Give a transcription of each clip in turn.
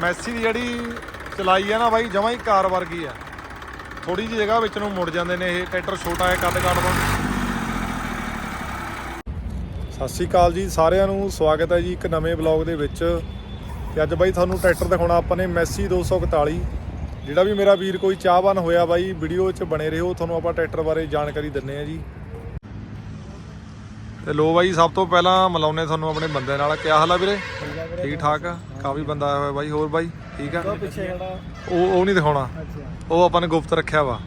Messi ਦੀ ਜਿਹੜੀ ਚਲਾਈ ਆ ਨਾ ਬਾਈ, ਜਮਾਂ ਹੀ ਕਾਰ ਵਰਗੀ ਆ। ਥੋੜੀ ਜਿਹੀ ਜਗ੍ਹਾ ਵਿੱਚ ਨੂੰ ਮੁੜ ਜਾਂਦੇ ਨੇ ਇਹ, ਟਰੈਕਟਰ ਛੋਟਾ ਹੈ ਕੱਦ ਕਾਠ ਦਾ। ਸਤਿ ਸ਼੍ਰੀ ਅਕਾਲ ਜੀ ਸਾਰਿਆਂ ਨੂੰ, ਸਵਾਗਤ ਹੈ ਜੀ ਇੱਕ ਨਵੇਂ ਬਲੌਗ ਦੇ ਵਿੱਚ। ਤੇ ਅੱਜ ਬਾਈ ਤੁਹਾਨੂੰ ਟਰੈਕਟਰ ਦਿਖਾਉਣਾ ਆਪਾਂ ਨੇ ਮੈਸੀ 241 ਜਿਹੜਾ ਵੀ ਮੇਰਾ ਵੀਰ ਕੋਈ ਚਾਹਵਾਨ ਹੋਇਆ ਬਾਈ, ਵੀਡੀਓ 'ਚ ਬਣੇ ਰਹੋ, ਤੁਹਾਨੂੰ ਆਪਾਂ ਟਰੈਕਟਰ ਬਾਰੇ ਜਾਣਕਾਰੀ ਦਿੰਨੇ ਆ ਜੀ। ਤੇ ਲੋ ਬਾਈ, ਸਭ ਤੋਂ ਪਹਿਲਾਂ ਮਿਲਾਉਨੇ ਤੁਹਾਨੂੰ ਆਪਣੇ ਬੰਦੇ ਨਾਲ। ਕਿਆ ਹਾਲ ਆ ਵੀਰੇ? ਠੀਕ ਠਾਕ? ਆ ਕਾਫੀ ਬੰਦਾ ਆਇਆ ਹੋਇਆ ਬਾਈ, ਹੋਰ ਬਾਈ, ਠੀਕ ਆ? ਉਹ ਉਹ ਨਹੀਂ ਦਿਖਾਉਣਾ। ਉਹ ਆਪਾਂ ਨੇ ਗੁਪਤ ਰੱਖਿਆ ਵਾ।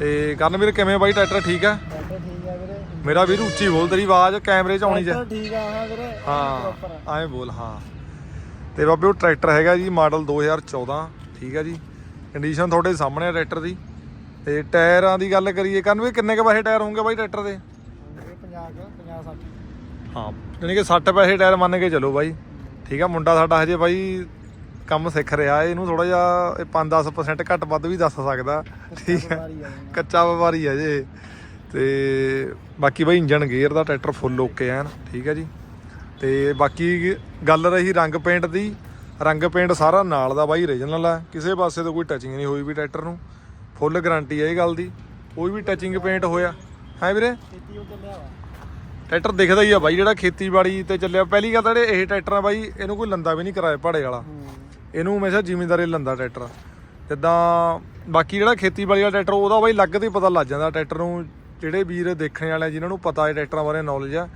ਤੇ ਕਰਨ ਵੀਰੇ, ਕਿਵੇਂ ਬਾਈ, ਟਰੈਕਟਰ ਠੀਕ ਆ? ਮੇਰਾ ਵੀਰ ਉੱਚੀ ਬੋਲ, ਤੇਰੀ ਆਵਾਜ਼ ਕੈਮਰੇ 'ਚ ਆਉਣੀ ਟਰੈਕਟਰ ਚਾਹੀਦੀ ਠੀਕ ਆ ਹਾਂ ਵੀਰੇ ਹਾਂ ਐਂ ਬੋਲ, ਹਾਂ। ਤੇ ਬਾਬੇ, ਉਹ ਟਰੈਕਟਰ ਹੈਗਾ ਜੀ, ਮਾਡਲ 2014 ਠੀਕ ਹੈ ਜੀ। ਕੰਡੀਸ਼ਨ ਤੁਹਾਡੇ ਸਾਹਮਣੇ ਆ ਟਰੈਕਟਰ ਦੀ। ਤੇ ਟਾਇਰਾਂ ਦੀ ਗੱਲ ਕਰੀਏ, ਕਰਨ ਵੀ ਕਿੰਨੇ ਕ ਪੈਸੇ ਟਾਇਰ ਹੋਣਗੇ ਬਾਈ ਟਰੈਕਟਰ ਦੇ ਹੋਣਗੇ 50 ਕੁ, 50 60 ਹਾਂ। ਯਾਨੀ ਕਿ 60 ਪੈਸੇ ਟਾਇਰ ਮੰਨ ਕੇ ਚੱਲੋ ਬਾਈ। ਠੀਕ ਆ ਮੁੰਡਾ ਸਾਡਾ ਹਜੇ ਬਾਈ ਕੰਮ ਸਿੱਖ ਰਿਹਾ ਇਹਨੂੰ ਥੋੜਾ ਜਿਹਾ ਇਹ 5-10% ਘੱਟ ਵੱਧ ਵੀ ਦੱਸ ਸਕਦਾ। ਠੀਕ ਹੈ। ਕੱਚਾ ਵਪਾਰੀ ਹੈ ਜੇ। ਤੇ ਬਾਕੀ ਬਾਈ ਇੰਜਨ ਗੇਅਰ ਦਾ ਟਰੈਕਟਰ ਫੁੱਲ ਓਕੇ ਐਨ ਠੀਕ ਹੈ ਜੀ। ਤੇ ਬਾਕੀ ਗੱਲ ਰਹੀ ਰੰਗ ਪੇਂਟ ਦੀ ਰੰਗ ਪੇਂਟ ਸਾਰਾ ਨਾਲ ਦਾ ਬਾਈ ਰੀਜਨਲ ਆ। ਕਿਸੇ ਪਾਸੇ ਤੋਂ ਕੋਈ ਟੱਚਿੰਗ ਨਹੀਂ ਹੋਈ ਵੀ ਟਰੈਕਟਰ ਨੂੰ। ਫੁੱਲ ਗਾਰੰਟੀ ਹੈ ਇਹ ਗੱਲ ਦੀ ਕੋਈ ਵੀ ਟੱਚਿੰਗ ਪੇਂਟ ਹੋਇਆ। ਹੈ ਵੀਰੇ? ਖੇਤੀ ਉਹ ਚੱਲਿਆ ਵਾ ਟਰੈਕਟਰ ਦਿਖਦਾ ਹੀ ਆ ਬਾਈ ਜਿਹੜਾ ਖੇਤੀਬਾੜੀ ਤੇ ਚੱਲਿਆ। ਪਹਿਲੀ ਗੱਲ ਤਾਂ ਜਿਹੜੇ ਇਹ ਟਰੈਕਟਰ ਆ ਬਾਈ ਇਹਨੂੰ ਕੋਈ ਲੰਦਾ ਵੀ ਨਹੀਂ ਕਰਾਇਆ ਪਹਾੜੇ ਵਾਲਾ। ਇਹਨੂੰ ਹਮੇਸ਼ਾ ਜ਼ਿਮੀਂਦਾਰੇ ਲੰਦਾ ਟਰੈਕਟਰ। ਜਿੱਦਾਂ ਬਾਕੀ ਜਿਹੜਾ ਖੇਤੀਬਾੜੀ ਵਾਲਾ ਟਰੈਕਟਰ ਉਹਦਾ ਬਾਈ ਲੱਗ ਤੇ ਹੀ ਪਤਾ ਲੱਗ ਜਾਂਦਾ ਟਰੈਕਟਰ ਨੂੰ। ਜਿਹੜੇ ਵੀਰ ਦੇਖਣ ਵਾਲੇ ਜਿਨ੍ਹਾਂ ਨੂੰ ਪਤਾ ਹੈ ਟਰੈਕਟਰਾਂ ਬਾਰੇ ਨੌਲੇਜ ਆ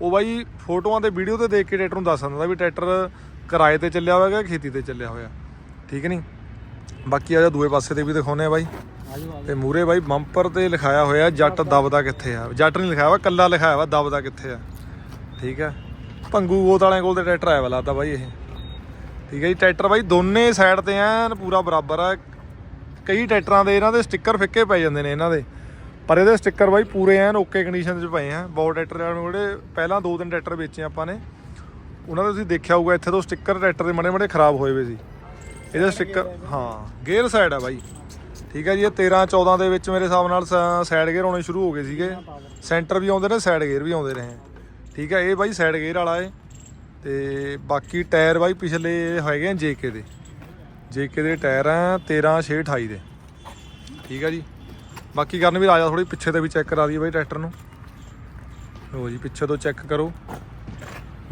ਉਹ ਬਾਈ ਫੋਟੋਆਂ ਤੇ ਵੀਡੀਓ ਤੇ ਦੇਖ ਕੇ ਟਰੈਕਟਰ ਨੂੰ ਦੱਸ ਦਿੰਦਾ ਵੀ ਟਰੈਕਟਰ ਕਿਰਾਏ ਤੇ ਚੱਲਿਆ ਹੋਇਆ ਕਿ ਖੇਤੀ ਤੇ ਚੱਲਿਆ ਹੋਇਆ। ਠੀਕ ਨਹੀਂ? ਬਾਕੀ ਆ ਜਾ ਦੂਏ ਪਾਸੇ ਤੇ ਵੀ ਦਿਖਾਉਨੇ ਆ ਬਾਈ। ਤੇ ਮੂਰੇ ਬਾਈ ਬੰਪਰ ਤੇ ਲਿਖਾਇਆ ਹੋਇਆ ਜੱਟ ਦਬਦਾ ਕਿੱਥੇ ਆ? ਜੱਟ ਨਹੀਂ ਲਿਖਾਇਆ ਵਾ, ਕੱਲਾ ਲਿਖਾਇਆ ਵਾ, ਦਬਦਾ ਕਿੱਥੇ ਆ? ਠੀਕ ਆ। ਭੰਗੂ ਗੋਤ ਵਾਲਿਆਂ ਕੋਲ ਤੇ ਟਰੈਕਟਰ ਆਇਆ ਵਾ ਲੱਗਦਾ ਬਾਈ ਇਹ। ਠੀਕ ਹੈ ਜੀ, ਟਰੈਕਟਰ ਬਾਈ ਦੋਨੇ ਸਾਈਡ ਤੇ ਐਨ ਪੂਰਾ ਬਰਾਬਰ ਆ। ਕਈ ਟਰੈਕਟਰਾਂ ਦੇ ਇਹਨਾਂ ਦੇ ਸਟicker ਫਿੱਕੇ ਪੈ ਜਾਂਦੇ ਨੇ ਇਹਨਾਂ ਦੇ। ਪਰ ਇਹਦੇ ਸਟicker ਬਾਈ ਪੂਰੇ ਐਨ ਓਕੇ ਕੰਡੀਸ਼ਨ 'ਚ ਪਏ ਆ। ਬਹੁਤ ਟਰੈਕਟਰ ਜਿਹੜੇ ਪਹਿਲਾਂ ਦੋ ਤਿੰਨ ਟਰੈਕਟਰ ਵੇਚੇ ਆਪਾਂ ਨੇ, ਉਹਨਾਂ ਦੇ ਤੁਸੀਂ ਦੇਖਿਆ ਹੋਊਗਾ ਇੱਥੇ ਤੋਂ ਸਟicker ਟਰੈਕਟਰ ਦੇ ਮੜੇ ਮੜੇ ਖਰਾਬ ਹੋਏ ਹੋਏ ਸੀ। ਇਹਦਾ ਸਟicker ਹਾਂ, ਗੇਅਰ ਸਾਈਡ ਆ ਬਾਈ। ਠੀਕ ਹੈ ਜੀ, ਇਹ 13 14 ਦੇ ਵਿੱਚ ਮੇਰੇ ਹਿਸਾਬ ਨਾਲ ਸਾਈਡ ਗੇਅਰ ਆਉਣੇ ਸ਼ੁਰੂ ਹੋ ਗਏ ਸੀਗੇ। ਸੈਂਟਰ ਵੀ ਆਉਂਦੇ ਨੇ ਸਾਈਡ ਗੇਅਰ ਵੀ ਆਉਂਦੇ ਰਹੇ ਠੀਕ ਹੈ, ਇਹ ਬਾਈ ਸਾਈਡ ਗੇਅਰ ਵਾਲਾ ਏ। ਤੇ ਬਾਕੀ ਟਾਇਰ ਬਾਈ ਪਿਛਲੇ ਹੈਗੇ ਆ ਜੇਕੇ ਦੇ। ਜੇਕੇ ਦੇ ਟਾਇਰ ਆ 13 6 28 ਦੇ। ਠੀਕ ਹੈ ਜੀ। ਬਾਕੀ ਕਰਨ ਵੀ ਰਾਜਾ ਜਾ ਥੋੜੀ ਪਿੱਛੇ ਤੇ ਵੀ ਚੈੱਕ ਕਰਾ ਦਈਏ ਬਾਈ ਟਰੈਕਟਰ ਨੂੰ। ਲੋ ਜੀ, ਪਿੱਛੇ ਤੋਂ ਚੈੱਕ ਕਰੋ।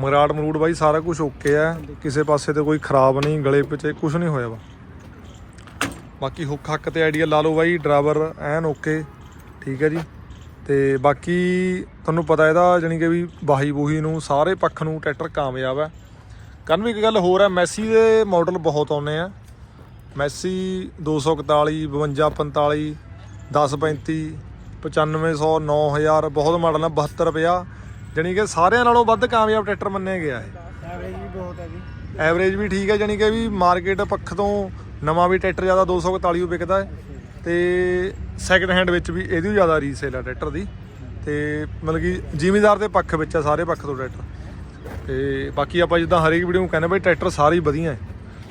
ਮਰਾੜ ਮਰੂੜ ਬਾਈ ਸਾਰਾ ਕੁਝ ਓਕੇ ਆ। ਕਿਸੇ ਪਾਸੇ ਤੇ ਕੋਈ ਖਰਾਬ ਨਹੀਂ, ਗਲੇ ਪਿੱਛੇ ਕੁਝ ਨਹੀਂ ਹੋਇਆ ਵਾ। ਬਾਕੀ ਹੁੱਕ ਹੱਕ ਤੇ ਆਈਡੀਆ ਲਾ ਲਓ ਬਾਈ ਡਰਾਈਵਰ ਐਨ ਓਕੇ ਠੀਕ ਹੈ ਜੀ। ਤੇ ਬਾਕੀ ਤੁਹਾਨੂੰ ਪਤਾ ਇਹਦਾ ਜਾਣੀ ਕਿ ਵੀ ਬਾਹੀ ਬੂਹੀ ਨੂੰ ਸਾਰੇ ਪੱਖ ਨੂੰ ਟਰੈਕਟਰ ਕਾਮਯਾਬ ਹੈ। ਕੰਨ ਵੀ ਇੱਕ ਗੱਲ ਹੋਰ ਹੈ ਮੈਸੀ ਦੇ ਮਾਡਲ ਬਹੁਤ ਆਉਂਦੇ ਆ। ਮੈਸੀ 241 52 45 1035 9500 9000 ਬਹੁਤ ਮਾਡਲ ਆ 72 ਰੁਪਿਆ ਜਾਣੀ ਕਿ ਸਾਰਿਆਂ ਨਾਲੋਂ ਵੱਧ ਕਾਮਯਾਬ ਟਰੈਕਟਰ ਮੰਨਿਆ ਗਿਆ ਹੈ ਐਵਰੇਜ ਵੀ ਬਹੁਤ ਹੈ ਜੀ। ਐਵਰੇਜ ਵੀ ਠੀਕ ਹੈ ਜਾਨੀ ਕਿ ਵੀ ਮਾਰਕੀਟ ਪੱਖ ਤੋਂ ਨਵਾਂ ਵੀ ਟਰੈਕਟਰ ਜ਼ਿਆਦਾ 241 ਨੂੰ ਵਿਕਦਾ ਹੈ ਤੇ ਸੈਕੰਡ ਹੈਂਡ ਵਿੱਚ ਵੀ ਇਹਦੀ ਵੀ ਜ਼ਿਆਦਾ ਰੀਸੇਲ ਆ ਟਰੈਕਟਰ ਦੀ। ਤੇ ਮਤਲਬ ਕਿ ਜ਼ਿਮੀਦਾਰ ਦੇ ਪੱਖ ਵਿੱਚ ਆ, ਸਾਰੇ ਪੱਖ ਤੋਂ ਟਰੈਕਟਰ। ਤੇ ਬਾਕੀ ਆਪਾਂ ਜਿੱਦਾਂ ਹਰੇਕ ਵੀਡੀਓ ਨੂੰ ਕਹਿੰਦੇ ਬਾਈ ਟਰੈਕਟਰ ਸਾਰੇ ਹੀ ਵਧੀਆ ਹੈ।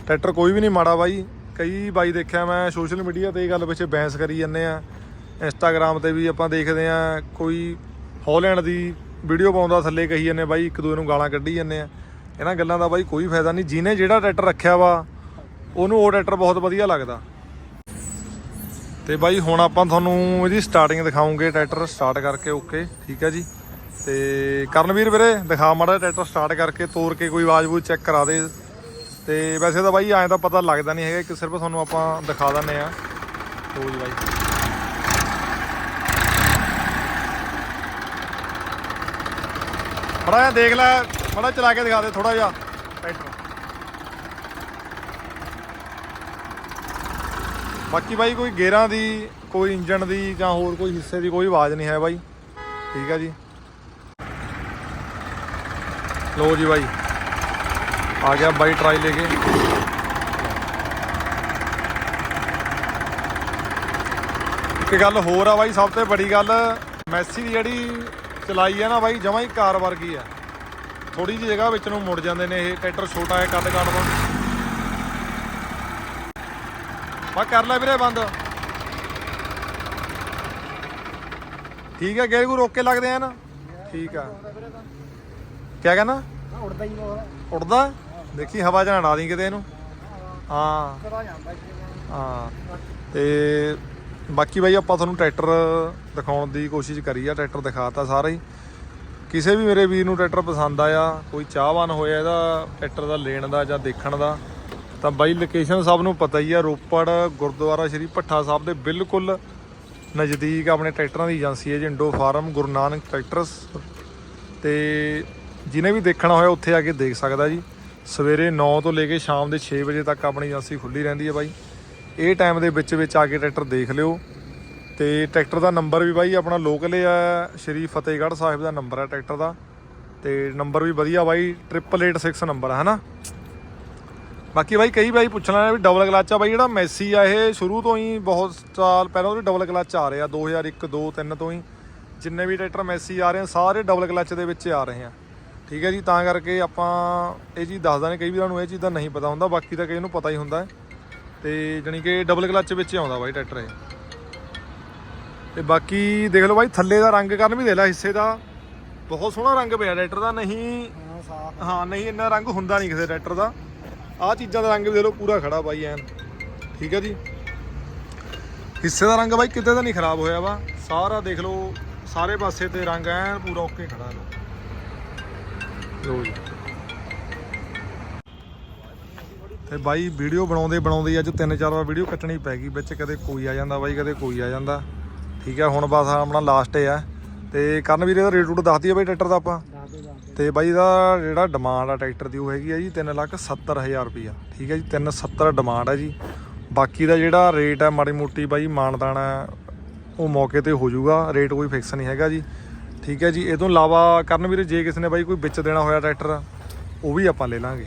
ਟਰੈਕਟਰ ਕੋਈ ਵੀ ਨਹੀਂ ਮਾੜਾ ਬਾਈ। ਕਈ ਬਾਈ ਦੇਖਿਆ ਮੈਂ ਸੋਸ਼ਲ ਮੀਡੀਆ ਤੇ ਇਹ ਗੱਲ ਪਿੱਛੇ ਬੈਂਸ ਕਰੀ ਜਾਂਦੇ ਆ। ਇੰਸਟਾਗ੍ਰam ਤੇ ਵੀ ਆਪਾਂ ਦੇਖਦੇ ਆ, ਕੋਈ ਹੌਲੈਂਡ ਦੀ ਵੀਡੀਓ ਪਾਉਂਦਾ ਥੱਲੇ ਕਹੀ ਜਾਂਦੇ ਬਾਈ ਇੱਕ ਦੂਏ ਨੂੰ ਗਾਲਾਂ ਕੱਢੀ ਜਾਂਦੇ ਆ। ਇਹਨਾਂ ਗੱਲਾਂ ਦਾ ਬਾਈ ਕੋਈ ਫਾਇਦਾ ਨਹੀਂ। ਜਿਹਨੇ ਜਿਹੜਾ ਟਰੈਕਟਰ ਰੱਖਿਆ ਵਾ ਉਹਨੂੰ ਉਹ ਟਰੈਕਟਰ ਬਹੁਤ ਵਧੀਆ ਲੱਗਦਾ। ਤੇ ਬਾਈ ਹੁਣ ਆਪਾਂ ਤੁਹਾਨੂੰ ਇਹਦੀ ਸਟਾਰਟਿੰਗ ਦਿਖਾਉਂਗੇ ਟਰੈਕਟਰ ਸਟਾਰਟ ਕਰਕੇ ਓਕੇ ਠੀਕ ਹੈ ਜੀ। ਤੇ ਕਰਨਵੀਰ ਵੀਰੇ, ਦਿਖਾ ਮਾੜਾ ਜਿਹਾ ਟਰੈਕਟਰ ਸਟਾਰਟ ਕਰਕੇ ਤੋੜ ਕੇ ਕੋਈ ਆਵਾਜ਼ ਬੂਝ ਚੈੱਕ ਕਰਾ ਦੇ। ਤੇ ਵੈਸੇ ਤਾਂ ਬਾਈ ਐਂ ਤਾਂ ਪਤਾ ਲੱਗਦਾ ਨਹੀਂ ਹੈਗਾ ਕਿ ਸਿਰਫ ਤੁਹਾਨੂੰ ਆਪਾਂ ਦਿਖਾ ਦਿੰਨੇ ਆ ਲਓ ਜੀ ਬਾਈ। ਥੋੜਾ ਜਿਹਾ ਦੇਖ ਲੈ ਥੋੜਾ ਚਲਾ ਕੇ ਦਿਖਾ ਦੇ ਥੋੜਾ ਜਿਹਾ। ਟਰੈਕਟਰ ਬਾਕੀ ਬਾਈ ਕੋਈ ਗੇਅਰਾਂ ਦੀ, ਕੋਈ ਇੰਜਣ ਦੀ ਜਾਂ ਹੋਰ ਕੋਈ ਹਿੱਸੇ ਦੀ ਕੋਈ ਆਵਾਜ਼ ਨਹੀਂ ਹੈ ਬਾਈ। ਠੀਕ ਹੈ ਜੀ। ਲੋ ਜੀ ਬਾਈ। ਆ ਗਿਆ ਬਾਈ ਟਰਾਈ ਲੈ ਕੇ। ਇੱਕ ਗੱਲ ਹੋਰ ਆ ਬਾਈ, ਸਭ ਤੋਂ ਬੜੀ ਗੱਲ, ਮੈਸੀ ਦੀ ਜਿਹੜੀ ਚਲਾਈ ਆ ਨਾ ਬਾਈ, ਜਮਾਂ ਹੀ ਕਾਰ ਵਰਗੀ ਆ। ਥੋੜੀ ਜਿਹੀ ਜਗ੍ਹਾ ਵਿੱਚ ਨੂੰ ਮੁੜ ਜਾਂਦੇ ਨੇ ਇਹ, ਟਰੈਕਟਰ ਛੋਟਾ ਹੈ ਕੱਦ ਕੱਢ ਦਾ ਬਾ ਕਰ ਲੈ ਵੀਰੇ ਬੰਦ। ਠੀਕ ਹੈ ਗੇਰ ਗੂ ਰੋਕ ਕੇ ਲੱਗਦੇ ਆ ਨਾ। ਠੀਕ ਆ। ਕੀ ਕਹਿੰਦਾ? ਉੜਦਾ ਹੀ ਬਹੁਤ। ਉੜਦਾ? ਦੇਖੀ ਹਵਾ ਨਾ ਡਾ ਦੀ ਕਿਤੇ ਇਹਨੂੰ। ਹਾਂ। ਹਾਂ। ਤੇ ਬਾਕੀ ਬਾਈ ਆਪਾਂ ਤੁਹਾਨੂੰ ਟਰੈਕਟਰ ਦਿਖਾਉਣ ਦੀ ਕੋਸ਼ਿਸ਼ ਕਰੀ ਆ ਟਰੈਕਟਰ ਦਿਖਾਤਾ ਸਾਰਾ ਹੀ। ਕਿਸੇ ਵੀ ਮੇਰੇ ਵੀਰ ਨੂੰ ਟਰੈਕਟਰ ਪਸੰਦ ਆਇਆ ਕੋਈ ਚਾਹਵਾਨ ਹੋਇਆ ਇਹਦਾ ਟਰੈਕਟਰ ਦਾ ਲੈਣ ਦਾ ਜਾਂ ਦੇਖਣ ਦਾ ਤਾਂ ਬਾਈ ਲੋਕੇਸ਼ਨ ਸਭ ਨੂੰ ਪਤਾ ਹੀ ਆ, ਰੋਪੜ, ਗੁਰਦੁਆਰਾ ਸ਼੍ਰੀ ਭੱਠਾ ਸਾਹਿਬ ਦੇ ਬਿਲਕੁਲ ਨਜ਼ਦੀਕ ਆਪਣੇ ਟਰੈਕਟਰਾਂ ਦੀ ਏਜੰਸੀ ਹੈ ਜੀ Indo farm, Guru Nanak tractors. ਤੇ ਜਿਹਨੇ ਵੀ ਦੇਖਣਾ ਹੋਇਆ ਉੱਥੇ ਆ ਕੇ ਦੇਖ ਸਕਦਾ ਜੀ। ਸਵੇਰੇ 9 ਤੋਂ ਲੈ ਕੇ ਸ਼ਾਮ ਦੇ 6 ਵਜੇ ਤੱਕ ਆਪਣੀ ਏਜੰਸੀ ਖੁੱਲੀ ਰਹਿੰਦੀ ਹੈ ਬਾਈ। ਇਹ ਟਾਈਮ ਦੇ ਵਿੱਚ ਵਿੱਚ ਆ ਕੇ ਟਰੈਕਟਰ ਦੇਖ ਲਿਓ। ਤੇ ਟਰੈਕਟਰ ਦਾ ਨੰਬਰ ਵੀ ਬਾਈ ਆਪਣਾ ਲੋਕਲ ਹੈ ਸ਼੍ਰੀ ਫਤਿਹਗੜ੍ਹ ਸਾਹਿਬ ਦਾ ਨੰਬਰ ਹੈ ਟਰੈਕਟਰ ਦਾ। ਤੇ ਨੰਬਰ ਵੀ ਵਧੀਆ ਬਾਈ 8886 ਨੰਬਰ ਹੈ ਹਨਾ? ਬਾਕੀ ਬਾਈ ਕਈ ਬਾਈ ਪੁੱਛਣਾ ਵੀ ਡਬਲ ਕਲਚ ਆ ਬਾਈ ਜਿਹੜਾ ਮੈਸੀ ਆ ਇਹ ਸ਼ੁਰੂ ਤੋਂ ਹੀ ਬਹੁਤ ਸਾਲ ਪਹਿਲਾਂ ਉਹਦੇ ਡਬਲ ਕਲਚ ਆ ਰਹੇ ਆ 2001 2 3 ਤੋਂ ਹੀ। ਜਿੰਨੇ ਵੀ ਟਰੈਕਟਰ ਮੈਸੀ ਆ ਰਹੇ ਆ ਸਾਰੇ ਡਬਲ ਕਲਚ ਦੇ ਵਿੱਚ ਆ ਰਹੇ ਆ। ਠੀਕ ਹੈ ਜੀ ਤਾਂ ਕਰਕੇ ਆਪਾਂ ਇਹ ਚੀਜ਼ ਦੱਸਦਾ ਨੇ ਕਈ ਵੀਰਾਂ ਨੂੰ ਇਹ ਚੀਜ਼ ਦਾ ਨਹੀਂ ਪਤਾ ਹੁੰਦਾ ਬਾਕੀ ਤਾਂ ਕਈ ਨੂੰ ਪਤਾ ਹੀ ਹੁੰਦਾ ਤੇ ਜਾਣੀ ਕਿ ਡਬਲ ਕਲਚ ਵਿੱਚ ਆਉਂਦਾ ਬਾਈ ਟਰੈਕਟਰ ਇਹ। ਤੇ ਬਾਕੀ ਦੇਖ ਲਓ ਬਾਈ ਥੱਲੇ ਦਾ ਰੰਗ ਕਰਨ ਵੀ ਦੇ ਲੈ ਹਿੱਸੇ ਦਾ ਬਹੁਤ ਸੋਹਣਾ ਰੰਗ ਪਿਆ ਟਰੈਕਟਰ ਦਾ ਨਹੀਂ ਹਾਂ ਨਹੀਂ ਇੰਨਾ ਰੰਗ ਹੁੰਦਾ ਨਹੀਂ ਕਿਸੇ ਟਰੈਕਟਰ ਦਾ। ਆਹ ਚੀਜ਼ਾਂ ਦਾ ਰੰਗ ਵੀ ਦੇ ਲਓ, ਪੂਰਾ ਖੜਾ ਬਾਈ ਐਨ। ਠੀਕ ਹੈ ਜੀ? ਹਿੱਸੇ ਦਾ ਰੰਗ ਬਾਈ ਕਿਤੇ ਦਾ ਨਹੀਂ ਖਰਾਬ ਹੋਇਆ ਵਾ। ਸਾਰਾ ਦੇਖ ਲਓ, ਸਾਰੇ ਪਾਸੇ ਤੇ ਰੰਗ ਐਨ ਪੂਰਾ ਓਕੇ ਖੜਾ ਲੋ ਲੋ ਜੀ। ਤੇ ਬਾਈ ਵੀਡੀਓ ਬਣਾਉਂਦੇ ਬਣਾਉਂਦੇ ਅੱਜ ਤਿੰਨ ਚਾਰ ਵਾਰ ਵੀਡੀਓ ਕੱਟਣੀ ਪੈ ਗਈ, ਵਿੱਚ ਕਦੇ ਕੋਈ ਆ ਜਾਂਦਾ ਬਾਈ, ਕਦੇ ਕੋਈ ਆ ਜਾਂਦਾ। ਠੀਕ ਹੈ, ਹੁਣ ਬਸ ਆਪਣਾ ਲਾਸਟ ਹੈ ਤੇ ਕਰਨ ਵੀਰੇ ਦਾ ਰੇਟ ਰੂਟ ਦੱਸ ਦਈਏ ਬਾਈ ਟਰੈਕਟਰ ਦਾ ਆਪਾਂ। ਤੇ ਬਾਈ ਦਾ ਜਿਹੜਾ ਡਿਮਾਂਡ ਆ ਟਰੈਕਟਰ ਦੀ ਉਹ ਹੈਗੀ ਆ ਜੀ 370000 ਰੁਪਈਆ। ਠੀਕ ਹੈ ਜੀ 370 ਡਿਮਾਂਡ ਹੈ ਜੀ। ਬਾਕੀ ਦਾ ਜਿਹੜਾ ਰੇਟ ਹੈ ਮਾੜੀ ਮੋਟੀ ਬਾਈ ਮਾਨਦਾਨਾ ਉਹ ਮੌਕੇ ਤੇ ਹੋ ਜਾਊਗਾ ਰੇਟ ਕੋਈ ਫਿਕਸ ਨਹੀਂ ਹੈਗਾ ਜੀ। ਠੀਕ ਹੈ ਜੀ ਇਹ ਤੋਂ ਇਲਾਵਾ ਕਰਨ ਵੀਰੇ ਜੇ ਕਿਸੇ ਨੇ ਬਾਈ ਕੋਈ ਵਿੱਚ ਦੇਣਾ ਹੋਇਆ ਟਰੈਕਟਰ, ਉਹ ਵੀ ਆਪਾਂ ਲੈ ਲਾਂਗੇ।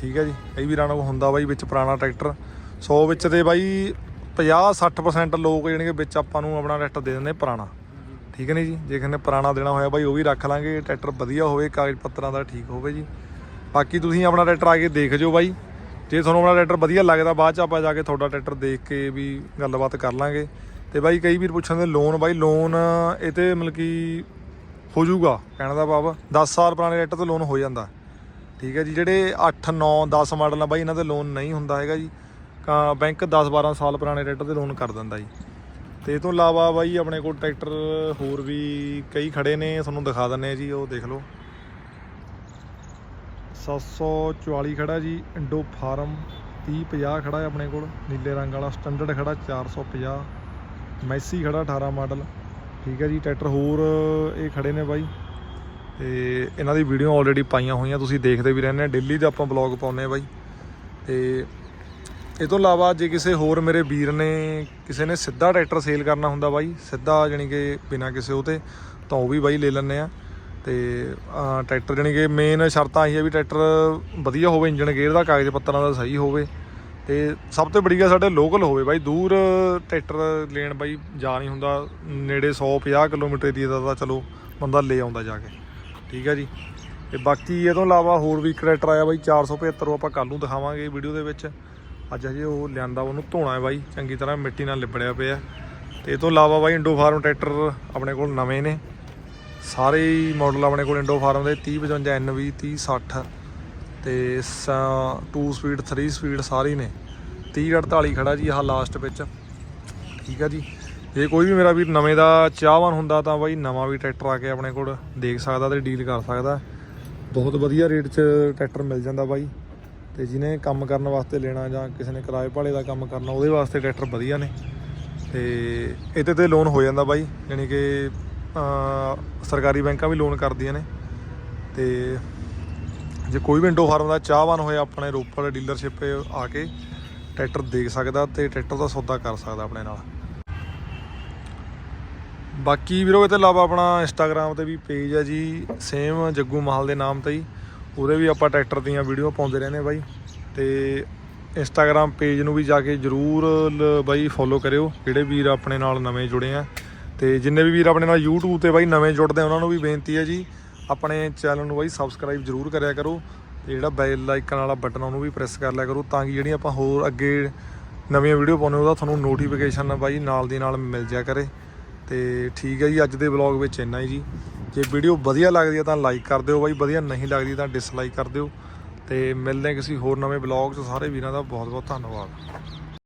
ਠੀਕ ਹੈ ਜੀ, ਕਈ ਵੀਰਾਂ ਨੂੰ ਹੁੰਦਾ ਬਾਈ ਵਿੱਚ ਪੁਰਾਣਾ ਟਰੈਕਟਰ। 100 ਵਿੱਚ ਦੇ ਬਾਈ 50 60% ਲੋਕ ਜਿਹੜੇ ਕਿ ਵਿੱਚ ਆਪਾਂ ਨੂੰ ਆਪਣਾ ਟਰੈਕਟਰ ਦੇ ਦਿੰਦੇ ਪੁਰਾਣਾ। ਠੀਕ ਹੈ ਨਹੀਂ ਜੀ? ਜੇ ਕਿਸੇ ਨੇ ਪੁਰਾਣਾ ਦੇਣਾ ਹੋਇਆ ਬਾਈ, ਉਹ ਵੀ ਰੱਖ ਲਾਂਗੇ। ਟਰੈਕਟਰ ਵਧੀਆ ਹੋਵੇ, ਕਾਗਜ਼ ਪੱਤਰਾਂ ਦਾ ਠੀਕ ਹੋਵੇ ਜੀ। ਬਾਕੀ ਤੁਸੀਂ ਆਪਣਾ ਟਰੈਕਟਰ ਆ ਕੇ ਦੇਖ ਜਿਓ ਬਾਈ। ਜੇ ਤੁਹਾਨੂੰ ਆਪਣਾ ਟਰੈਕਟਰ ਵਧੀਆ ਲੱਗਦਾ, ਬਾਅਦ ਚ ਆਪਾਂ ਜਾ ਕੇ ਤੁਹਾਡਾ ਟਰੈਕਟਰ ਦੇਖ ਕੇ ਵੀ ਗੱਲਬਾਤ ਕਰ ਲਾਂਗੇ। ਤੇ ਬਾਈ, ਕਈ ਵੀਰ ਪੁੱਛਣ ਦੇ ਲੋਨ ਬਾਈ ਲੋਨ ਇਹ ਤੇ ਮਤਲਬ ਕਿ ਹੋ ਜਾਊਗਾ, ਕਹਿਣ ਦਾ ਭਾਵ। 10 ਸਾਲ ਪੁਰਾਣੇ ਟਰੈਕਟਰ ਤੇ ਲੋਨ ਹੋ ਜਾਂਦਾ। ਠੀਕ ਹੈ ਜੀ, ਜਿਹੜੇ 8 9 10 ਮਾਡਲ ਆ ਬਾਈ, ਇਹਨਾਂ ਤੇ ਲੋਨ ਨਹੀਂ ਹੁੰਦਾ ਹੈਗਾ ਜੀ। ਕਾ- ਬੈਂਕ 10 12 ਸਾਲ ਪੁਰਾਣੇ ਟਰੈਕਟਰ ਤੇ ਲੋਨ ਕਰ ਦਿੰਦਾ ਜੀ। ਤੇ ਇਹ ਤੋਂ ਇਲਾਵਾ ਬਾਈ ਆਪਣੇ ਕੋਲ ਟਰੈਕਟਰ ਹੋਰ ਵੀ ਕਈ ਖੜੇ ਨੇ, ਤੁਹਾਨੂੰ ਦਿਖਾ ਦਿੰਨੇ ਆ ਜੀ, ਉਹ ਦੇਖ ਲਓ। 744 ਖੜਾ ਜੀ, ਇੰਡੋ ਫਾਰਮ 3050 ਖੜਾ ਹੈ ਆਪਣੇ ਕੋਲ, ਨੀਲੇ ਰੰਗ ਵਾਲਾ ਸਟੈਂਡਰਡ ਖੜਾ 450 ਮੈਸੀ ਖੜਾ 18 ਮਾਡਲ। ਠੀਕ ਹੈ ਜੀ, ਟਰੈਕਟਰ ਹੋਰ ਇਹ ਖੜੇ ਨੇ ਬਾਈ। ਤੇ ਇਹਨਾਂ ਦੀ ਵੀਡੀਓ ਆਲਰੇਡੀ ਪਾਈਆਂ ਹੋਈਆਂ, ਤੁਸੀਂ ਦੇਖਦੇ ਵੀ ਰਹਿੰਦੇ ਡੇਲੀ ਦੇ ਆਪਾਂ ਬਲੌਗ ਪਾਉਂਦੇ ਆ ਬਾਈ। ਤੇ ਇਹ ਤੋਂ ਇਲਾਵਾ ਜੇ ਕਿਸੇ ਹੋਰ ਮੇਰੇ ਵੀਰ ਨੇ, ਕਿਸੇ ਨੇ ਸਿੱਧਾ ਟਰੈਕਟਰ ਸੇਲ ਕਰਨਾ ਹੁੰਦਾ ਬਾਈ, ਸਿੱਧਾ ਜਾਣੀ ਕਿ ਬਿਨਾ ਕਿਸੇ ਉਹ ਤੇ, ਤਾਂ ਉਹ ਵੀ ਬਾਈ ਲੈ ਲੈਂਦੇ ਆ। ਤੇ ਟਰੈਕਟਰ ਜਾਣੀ ਕਿ ਮੇਨ ਸ਼ਰਤਾਂ ਆਹੀ ਹੈ ਵੀ ਟਰੈਕਟਰ ਵਧੀਆ ਹੋਵੇ ਇੰਜਨ ਗੇਅਰ ਦਾ, ਕਾਗਜ਼ ਪੱਤਰਾਂ ਦਾ ਸਹੀ ਹੋਵੇ। ਤੇ ਸਭ ਤੋਂ ਬੜੀ ਗੱਲ ਸਾਡੇ ਲੋਕਲ ਹੋਵੇ ਬਾਈ, ਦੂਰ ਟਰੈਕਟਰ ਲੈਣ ਬਾਈ ਜਾ ਨਹੀਂ ਹੁੰਦਾ, ਨੇੜੇ 150 ਕਿਲੋਮੀਟਰ ਦੀ ਦਾ ਤਾਂ ਚਲੋ ਬੰਦਾ ਲੈ ਆਉਂਦਾ ਜਾ ਕੇ। ਠੀਕ ਹੈ ਜੀ। ਤੇ ਬਾਕੀ ਇਹ ਤੋਂ ਇਲਾਵਾ ਹੋਰ ਵੀ ਇੱਕ ਟਰੈਕਟਰ ਆਇਆ ਬਾਈ 475 ਉਹ ਆਪਾਂ ਕੱਲ ਨੂੰ ਦਿਖਾਵਾਂਗੇ ਵੀਡੀਓ ਦੇ ਵਿੱਚ। ਅੱਜ ਹਜੇ ਉਹ ਲਿਆਂਦਾ, ਉਹਨੂੰ ਧੋਣਾ ਹੈ ਬਾਈ। ਚੰਗੀ ਤਰ੍ਹਾਂ ਮਿੱਟੀ ਨਾਲ ਲਿਬੜਿਆ ਪਿਆ। ਤੇ ਇਹ ਤੋਂ ਇਲਾਵਾ ਬਾਈ ਇੰਡੋ ਫਾਰਮ ਟਰੈਕਟਰ ਆਪਣੇ ਕੋਲ ਨਵੇਂ ਨੇ। ਸਾਰੇ ਹੀ ਮਾਡਲ ਆਪਣੇ ਕੋਲ ਇੰਡੋ ਫਾਰਮ ਦੇ 3055 NV 3060 ਤੇ 2 ਸਪੀਡ 3 ਸਪੀਡ ਸਾਰੇ ਨੇ। ਨੇ 3048 ਖੜਾ ਜੀ ਆਹ ਲਾਸਟ ਵਿੱਚ। ਠੀਕ ਆ ਜੀ। ਜੇ ਕੋਈ ਵੀ ਮੇਰਾ ਵੀਰ ਨਵੇਂ ਦਾ ਚਾਹਵਾਨ ਹੁੰਦਾ ਤਾਂ ਬਾਈ ਨਵਾਂ ਵੀ ਟਰੈਕਟਰ ਆ ਕੇ ਆਪਣੇ ਕੋਲ ਦੇਖ ਸਕਦਾ ਤੇ ਡੀਲ ਕਰ ਸਕਦਾ। ਬਹੁਤ ਵਧੀਆ ਰੇਟ 'ਚ ਟਰੈਕਟਰ ਮਿਲ ਜਾਂਦਾ ਬਾਈ। ਤੇ ਜਿਹਨੇ ਕੰਮ ਕਰਨ ਵਾਸਤੇ ਲੈਣਾ ਜਾਂ ਕਿਸੇ ਨੇ ਕਿਰਾਏ ਭਾਲੇ ਦਾ ਕੰਮ ਕਰਨਾ, ਉਹਦੇ ਵਾਸਤੇ ਟਰੈਕਟਰ ਵਧੀਆ ਨੇ। ਤੇ ਇਹਦੇ ਤੇ ਲੋਨ ਹੋ ਜਾਂਦਾ ਬਾਈ ਯਾਨੀ ਕਿ ਸਰਕਾਰੀ ਬੈਂਕਾਂ ਵੀ ਲੋਨ ਕਰਦੀਆਂ ਨੇ। ਤੇ ਜੇ ਕੋਈ ਵੀ ਇੰਡੋ ਫਾਰਮ ਦਾ ਚਾਹਵਾਨ ਹੋਇਆ ਆਪਣੇ ਰੋਪੜ ਡੀਲਰਸ਼ਿਪ ਆ ਕੇ ਟਰੈਕਟਰ ਦੇਖ ਸਕਦਾ ਤੇ ਟਰੈਕਟਰ ਦਾ ਸੌਦਾ ਕਰ ਸਕਦਾ ਆਪਣੇ ਨਾਲ। ਬਾਕੀ ਵੀਰੋ, ਇਹ ਤੋਂ ਇਲਾਵਾ ਆਪਣਾ ਇੰਸਟਾਗ੍ਰam ਤੇ ਵੀ ਪੇਜ ਹੈ ਜੀ ਸੇਮ ਜੱਗੂ ਮਹਾਲ ਦੇ ਨਾਮ ਤੇ ਹੀ। ਉਹਦੇ ਵੀ ਆਪਾਂ ਟਰੈਕਟਰ ਦੀਆਂ ਵੀਡੀਓ ਪਾਉਂਦੇ ਰਹਿੰਦੇ ਬਾਈ। ਤੇ ਇੰਸਟਾਗ੍ਰam ਪੇਜ ਨੂੰ ਵੀ ਜਾ ਕੇ ਜਰੂਰ ਬਾਈ ਫੋਲੋ ਕਰਿਓ, ਜਿਹੜੇ ਵੀਰ ਆਪਣੇ ਨਾਲ ਨਵੇਂ ਜੁੜੇ ਆ। ਤੇ ਜਿੰਨੇ ਵੀ ਵੀਰ ਆਪਣੇ ਨਾਲ YouTube ਤੇ ਬਾਈ ਨਵੇਂ ਜੁੜਦੇ ਉਹਨਾਂ ਨੂੰ ਵੀ ਬੇਨਤੀ ਹੈ ਜੀ, ਆਪਣੇ ਚੈਨਲ ਨੂੰ ਬਾਈ ਸਬਸਕ੍ਰਾਈਬ ਜਰੂਰ ਕਰਿਆ ਕਰੋ। ਤੇ ਜਿਹੜਾ ਬੈਲ ਆਈਕਨ ਵਾਲਾ ਬਟਨ ਉਹਨੂੰ ਵੀ ਪ੍ਰੈਸ ਕਰ ਲਿਆ ਕਰੋ, ਤਾਂ ਕਿ ਜਿਹੜੀਆਂ ਆਪਾਂ ਹੋਰ ਅੱਗੇ ਨਵੀਆਂ ਵੀਡੀਓ ਪਾਉਂਦੇ ਉਹਦਾ ਤੁਹਾਨੂੰ ਨੋਟੀਫਿਕੇਸ਼ਨ ਬਾਈ ਨਾਲ ਦੀ ਨਾਲ ਮਿਲ ਜਾਇਆ ਕਰੇ। ਤੇ ਠੀਕ ਹੈ ਜੀ, ਅੱਜ ਦੇ ਵਲੌਗ ਵਿੱਚ ਇੰਨਾ ਹੀ ਜੀ। ਜੇ ਵੀਡੀਓ ਵਧੀਆ ਲੱਗਦੀ ਹੈ ਤਾਂ ਲਾਈਕ ਕਰ ਦਿਓ ਬਾਈ, ਵਧੀਆ ਨਹੀਂ ਲੱਗਦੀ ਤਾਂ ਡਿਸਲਾਈਕ ਕਰ ਦਿਓ। ਤੇ ਮਿਲਦੇ ਹਾਂ ਕਿਸੇ ਹੋਰ ਨਵੇਂ ਬਲੌਗ 'ਚ। ਸਾਰੇ ਵੀਰਾਂ ਦਾ ਬਹੁਤ ਬਹੁਤ ਧੰਨਵਾਦ।